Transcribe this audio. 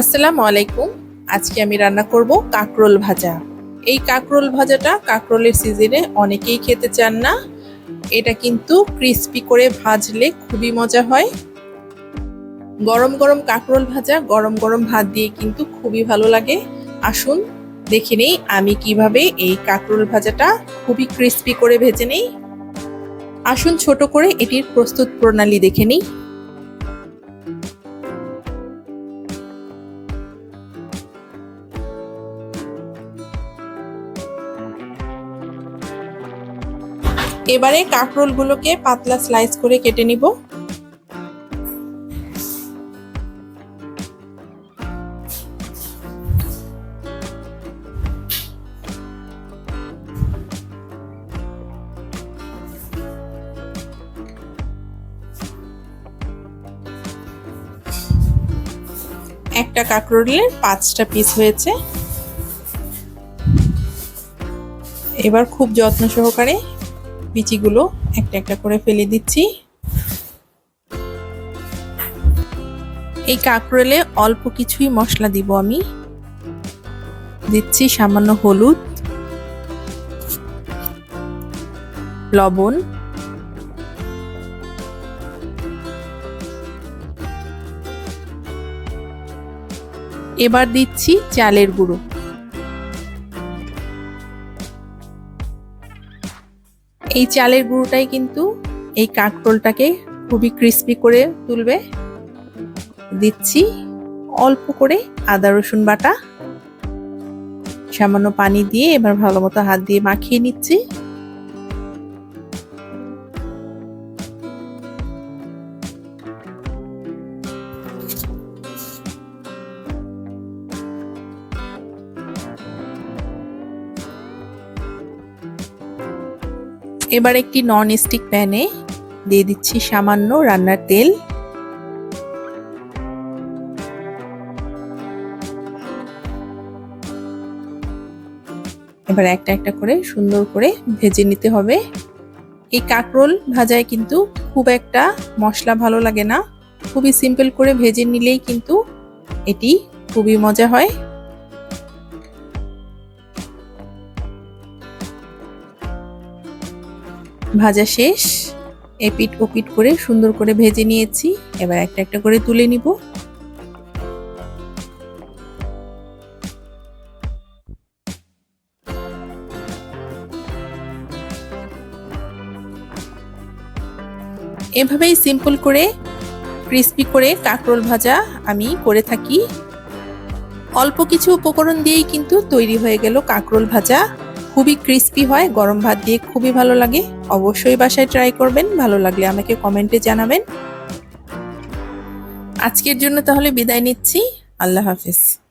আসসালামু আলাইকুম। আজকে আমি রান্না করব কাকরোল ভাজা। এই কাকরোল ভাজাটা কাকরোলের সিজনে অনেকেই খেতে চান না। এটা কিন্তু ক্রিস্পি করে ভাজলে খুবই মজা হয়। গরম গরম কাকরোল ভাজা, গরম গরম ভাত দিয়ে কিন্তু খুবই ভালো লাগে। আসুন, দেখে নেই আমি কীভাবে এই কাকরোল ভাজাটা খুবই ক্রিস্পি করে ভেজে নেই। আসুন ছোট করে এটির প্রস্তুত প্রণালী দেখে নিই। এবারে কাঁকরোলগুলোকে পাতলা স্লাইস করে কেটে নিব। একটা কাঁকরোলের পাঁচটা পিস হয়েছে। এবার খুব যত্ন সহকারে বিচিগুলো একটা একটা করে ফেলে দিচ্ছি। এই কাঁকরোলে অল্প কিছুই মশলা দিব আমি। দিচ্ছি সামান্য হলুদ। লবণ। এবার দিচ্ছি চালের গুঁড়ো। এই চালের গুঁড়োটাই কিন্তু এই কাঠরোলটাকে খুবই ক্রিস্পি করে তুলবে। দিচ্ছি অল্প করে আদা, রসুন বাটা। সামান্য পানি দিয়ে এবার ভালো মতো হাত দিয়ে মাখিয়ে নিচ্ছি। এবার একটি নন স্টিক প্যানে দিয়ে দিচ্ছি সামান্য রান্নার তেল। এবার একটা একটা করে সুন্দর করে ভেজে নিতে হবে। এই কাকরোল ভাজায় কিন্তু খুব একটা মশলা ভালো লাগে না। খুবই সিম্পল করে ভেজে নিলেই কিন্তু এটি খুবই মজা হয়। ভাজা শেষ। এপিট ওপিট করে সুন্দর করে ভেজে নিয়েছি। এবার একটা একটা করে তুলে নিব। এভাবেই সিম্পল করে ক্রিস্পি করে কাঁকরোল ভাজা আমি করে থাকি। অল্প কিছু উপকরণ দিয়েই কিন্তু তৈরি হয়ে গেল কাঁকরোল ভাজা। খুবই ক্রিস্পি হয়, গরম ভাত দিয়ে খুবই ভালো লাগে। অবশ্যই বাসায় ট্রাই করবেন, ভালো লাগলে আমাকে কমেন্টে জানাবেন। আজকের জন্য তাহলে বিদায় নিচ্ছি, আল্লাহ হাফিজ।